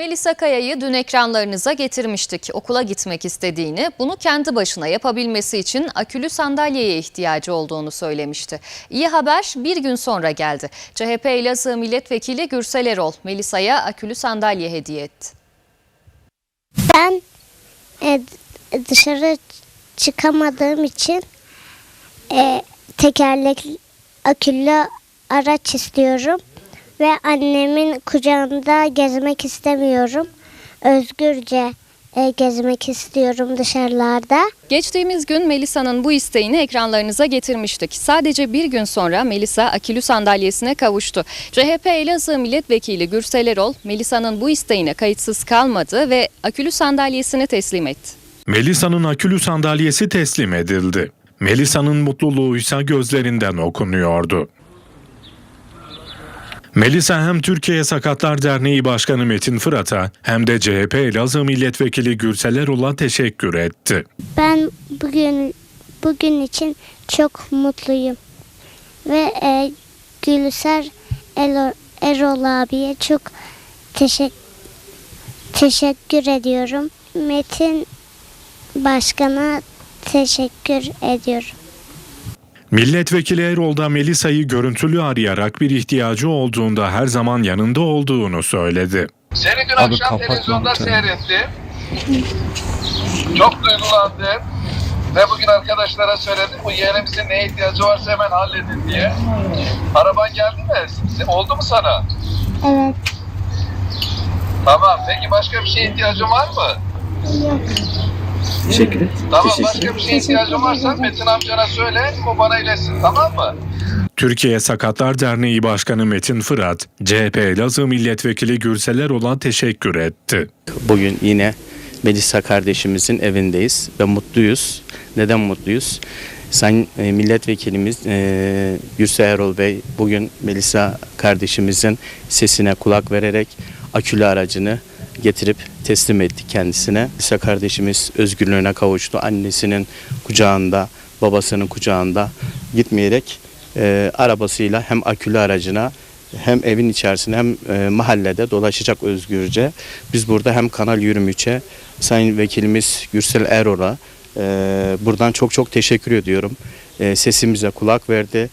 Melisa Kaya'yı dün ekranlarınıza getirmiştik. Okula gitmek istediğini, bunu kendi başına yapabilmesi için akülü sandalyeye ihtiyacı olduğunu söylemişti. İyi haber bir gün sonra geldi. CHP Elazığ Milletvekili Gürsel Erol, Melisa'ya akülü sandalye hediye etti. Ben e, dışarı çıkamadığım için e, tekerlekli akülü araç istiyorum ve annemin kucağında gezmek istemiyorum. Özgürce e, gezmek istiyorum dışarılarda. Geçtiğimiz gün Melisa'nın bu isteğini ekranlarınıza getirmiştik. Sadece bir gün sonra Melisa akülü sandalyesine kavuştu. CHP Elazığ Milletvekili Gürsel Erol, Melisa'nın bu isteğine kayıtsız kalmadı ve akülü sandalyesini teslim etti. Melisa'nın akülü sandalyesi teslim edildi. Melisa'nın mutluluğu ise gözlerinden okunuyordu. Melisa hem Türkiye Sakatlar Derneği Başkanı Metin Fırat'a hem de CHP Elazığ Milletvekili Gürsel Erol'a teşekkür etti. Ben bugün bugün için çok mutluyum ve e, Gülser Erol abiye çok teşekkür teşekkür ediyorum. Metin Başkan'a teşekkür ediyorum. Milletvekili Erol da Melisa'yı görüntülü arayarak bir ihtiyacı olduğunda her zaman yanında olduğunu söyledi. Seni dün Abi akşam televizyonda seyrettim. Çok duygulandım. Ve bugün arkadaşlara söyledim bu yeğenimizin neye ihtiyacı varsa hemen halledin diye. Araban geldi mi? Oldu mu sana? Evet. Tamam. Peki başka bir şeye ihtiyacın var mı? Teşekkür et. Tamam. Teşekkür Başka bir şeye ihtiyacın varsa Metin amcana söyle. O bana iletsin. Tamam mı? Türkiye Sakatlar Derneği Başkanı Metin Fırat, CHP Elazığ Milletvekili Gürsel Erol'a teşekkür etti. Bugün yine Melisa kardeşimizin evindeyiz ve mutluyuz. Neden mutluyuz? Sayın e, milletvekilimiz e, Gürsel Erol Bey bugün Melisa kardeşimizin sesine kulak vererek akülü aracını getirip teslim etti kendisine. Melisa kardeşimiz özgürlüğüne kavuştu. Annesinin kucağında, babasının kucağında gitmeyerek e, arabasıyla hem akülü aracına hem evin içerisinde hem e, mahallede dolaşacak özgürce. Biz burada hem Kanal 23'e Sayın Vekilimiz Gürsel Erol'a e, buradan çok çok teşekkür ediyorum. E, sesimize kulak verdi.